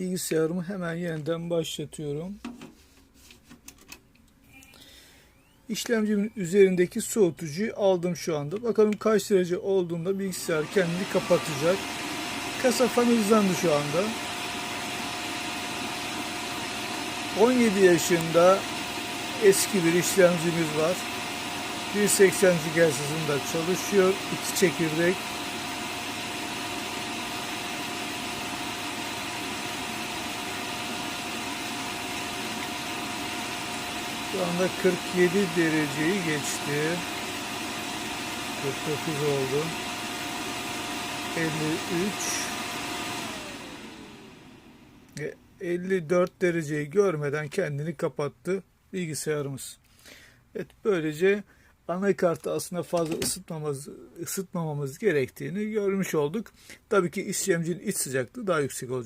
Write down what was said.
Bilgisayarımı hemen yeniden başlatıyorum. İşlemcimin üzerindeki soğutucuyu aldım şu anda. Bakalım kaç derece olduğunda bilgisayar kendini kapatacak. Kasa fanı hızlandı şu anda. 17 yaşında eski bir işlemcimiz var. 180 GHz hızında çalışıyor. İki çekirdek. Şu anda 47 dereceyi geçti. 49 oldu. 53 e, 54 dereceyi görmeden kendini kapattı bilgisayarımız. Evet böylece anakartı aslında fazla ısıtmamamız, ısıtmamamız gerektiğini görmüş olduk. Tabii ki işlemcinin iç sıcaklığı daha yüksek olacak.